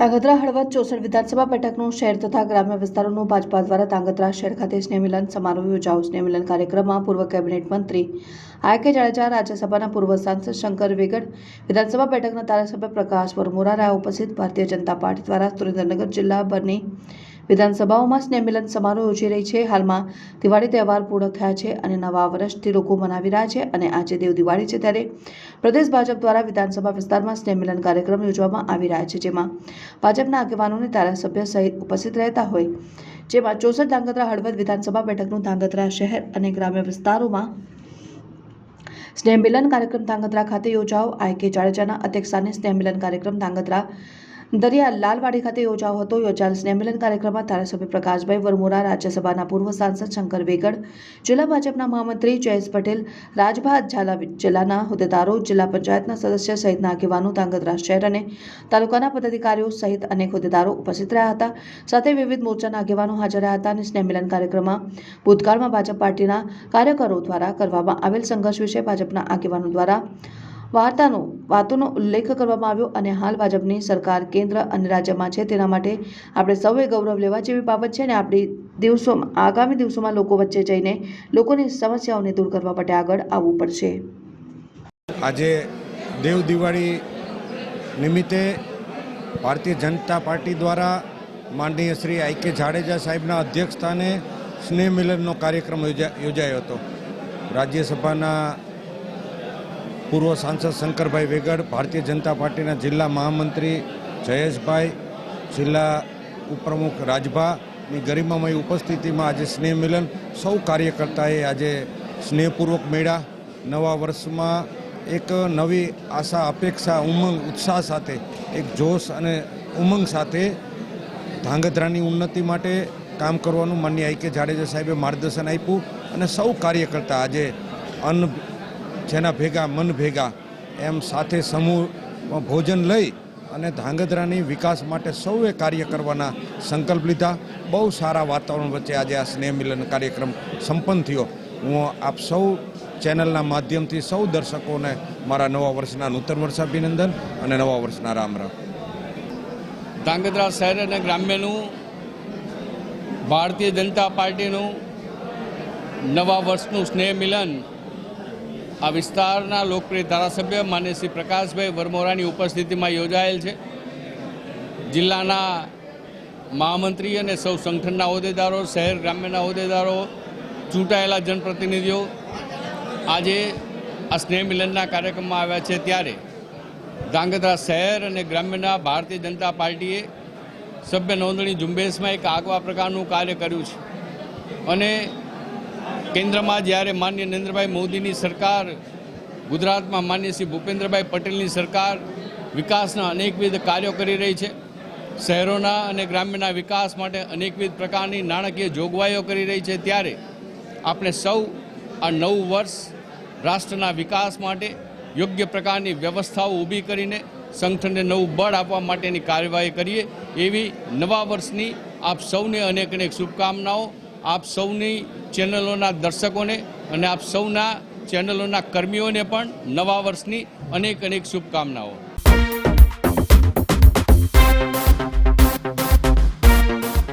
તાંગધ્રા હળવદ ચોસઠ વિધાનસભા બેઠકનું શહેર તથા ગ્રામ્ય વિસ્તારોનું ભાજપા દ્વારા તાંગધ્રા શહેર ખાતે સ્નેહમિલન સમારોહ યોજાયો. સ્નેહમિલન કાર્યક્રમમાં પૂર્વ કેબિનેટ મંત્રી આર કે જાડેજા, રાજ્યસભાના પૂર્વ સાંસદ શંકર વેગડ, વિધાનસભા બેઠકના ધારાસભ્ય પ્રકાશ વરમોરા રહ્યા ઉપસ્થિત ભારતીય જનતા પાર્ટી દ્વારા સુરેન્દ્રનગર જિલ્લાભરની વિધાનસભાઓમાં સ્નેહમિલન સમારોહ યોજી રહી છે. હાલમાં દિવાળી તહેવાર પૂર્ણ થયા છે અને નવા વર્ષથી લોકો મનાવી રહ્યા છે અને આજે દેવ દિવાળી છે ત્યારે પ્રદેશ ભાજપ દ્વારા વિધાનસભા વિસ્તારમાં સ્નેહમિલન કાર્યક્રમ યોજવામાં આવી રહ્યા છે, જેમાં ભાજપના આગેવાનોને ધારાસભ્ય સહિત ઉપસ્થિત રહેતા હોય. જેમાં ચોસઠ ધાંગધ્રા હળવદ વિધાનસભા બેઠકનું ધાંગધ્રા શહેર અને ગ્રામ્ય વિસ્તારોમાં સ્નેહમિલન કાર્યક્રમ ધાંગધ્રા ખાતે યોજાઓ. આઈ કે જાડેજાના અધ્યક્ષસ્થાને સ્નેહમિલન કાર્યક્રમ ધાંગધ્રા દરિયા લાલવાડી ખાતે યોજાયો હતો. યોજાયેલ સ્નેહમિલન કાર્યક્રમમાં ધારાસભ્ય પ્રકાશભાઈ વરમોરા, રાજ્યસભાના પૂર્વ સાંસદ શંકર વેગડ, જિલ્લા ભાજપના મહામંત્રી જયેશ પટેલ રાજભા ઝાલા જિલ્લાના હોદ્દેદારો, જિલ્લા પંચાયતના સદસ્ય સહિતના આગેવાનો ધાંગધ્રા શહેર અને તાલુકાના પદાધિકારીઓ સહિત અનેક હોદ્દેદારો ઉપસ્થિત રહ્યા હતા. સાથે વિવિધ મોરચાના આગેવાનો હાજર રહ્યા હતા અને સ્નેહમિલન કાર્યક્રમમાં ભૂતકાળમાં ભાજપ પાર્ટીના કાર્યકરો દ્વારા કરવામાં આવેલ સંઘર્ષ વિશે ભાજપના આગેવાનો દ્વારા વાર્તાનો, વાતોનો ઉલ્લેખ કરવામાં આવ્યો અને હાલ ભાજપની સરકાર કેન્દ્ર અને રાજ્યમાં છે તેના માટે આપણે સૌએ ગૌરવ લેવા જેવી બાબત છે અને આપણી દિવસોમાં, આગામી દિવસોમાં લોકો વચ્ચે જઈને લોકોની સમસ્યાઓને દૂર કરવા માટે આગળ આવવું પડશે. આજે દેવ દિવાળી નિમિત્તે ભારતીય જનતા પાર્ટી દ્વારા માનનીય શ્રી આઈ કે જાડેજા સાહેબના અધ્યક્ષસ્થાને સ્નેહ મિલનનો કાર્યક્રમ યોજા, યોજાયો હતો. રાજ્યસભાના પૂર્વ સાંસદ શંકરભાઈ વેગડ, ભારતીય જનતા પાર્ટીના જિલ્લા મહામંત્રી જયેશભાઈ, જિલ્લા ઉપપ્રમુખ રાજભાની ગરિમામય ઉપસ્થિતિમાં આજે સ્નેહ મિલન. સૌ કાર્યકર્તાએ આજે સ્નેહપૂર્વક મેળા. નવા વર્ષમાં એક નવી આશા, અપેક્ષા, ઉમંગ, ઉત્સાહ સાથે, એક જોશ અને ઉમંગ સાથે ધાંગધ્રાની ઉન્નતિ માટે કામ કરવાનું માન્ય આઈ કે જાડેજા સાહેબે માર્ગદર્શન આપ્યું અને સૌ કાર્યકર્તા આજે અન્ન જેના ભેગા મન ભેગા એમ સાથે સમૂહ ભોજન લઈ અને ધાંગધ્રાની વિકાસ માટે સૌએ કાર્ય કરવાના સંકલ્પ લીધા. બહુ સારા વાતાવરણ વચ્ચે આજે આ સ્નેહ મિલન કાર્યક્રમ સંપન્ન થયો. હું આપ સૌ ચેનલના માધ્યમથી સૌ દર્શકોને મારા નવા વર્ષના નૂતન વર્ષ અભિનંદન અને નવા વર્ષના રામ રામ. ધાંગધ્રા શહેર અને ગ્રામ્યનું, ભારતીય જનતા પાર્ટીનું નવા વર્ષનું સ્નેહ મિલન આ વિસ્તારના લોકપ્રિય ધારાસભ્ય માન્ય શ્રી પ્રકાશભાઈ વરમોરાની ઉપસ્થિતિમાં યોજાયેલ છે. જિલ્લાના મહામંત્રી અને સૌ સંગઠનના હોદ્દેદારો, શહેર ગ્રામ્યના હોદ્દેદારો, ચૂંટાયેલા જનપ્રતિનિધિઓ આજે આ સ્નેહ મિલનના કાર્યક્રમમાં આવ્યા છે. ત્યારે ધ્રાંગધ્રા શહેર અને ગ્રામ્યના ભારતીય જનતા પાર્ટીએ સભ્ય નોંધણી ઝુંબેશમાં એક આગવા પ્રકારનું કાર્ય કર્યું છે. અને કેન્દ્રમાં જ્યારે માન્ય નરેન્દ્રભાઈ મોદીની સરકાર, ગુજરાતમાં માન્ય શ્રી ભૂપેન્દ્રભાઈ પટેલની સરકાર વિકાસના અનેકવિધ કાર્યો કરી રહી છે. શહેરોના અને ગ્રામ્યના વિકાસ માટે અનેકવિધ પ્રકારની નાણાકીય જોગવાઈઓ કરી રહી છે. ત્યારે આપણે સૌ આ નવું વર્ષ રાષ્ટ્રના વિકાસ માટે યોગ્ય પ્રકારની વ્યવસ્થાઓ ઊભી કરીને સંગઠનને નવું બળ આપવા માટેની કાર્યવાહી કરીએ. એવી નવા વર્ષની આપ સૌને અનેક અનેક શુભકામનાઓ. આપ સૌની ચેનલોના દર્શકોને અને આપ સૌના ચેનલોના કર્મીઓને પણ નવા વર્ષની અનેક અનેક શુભકામનાઓ.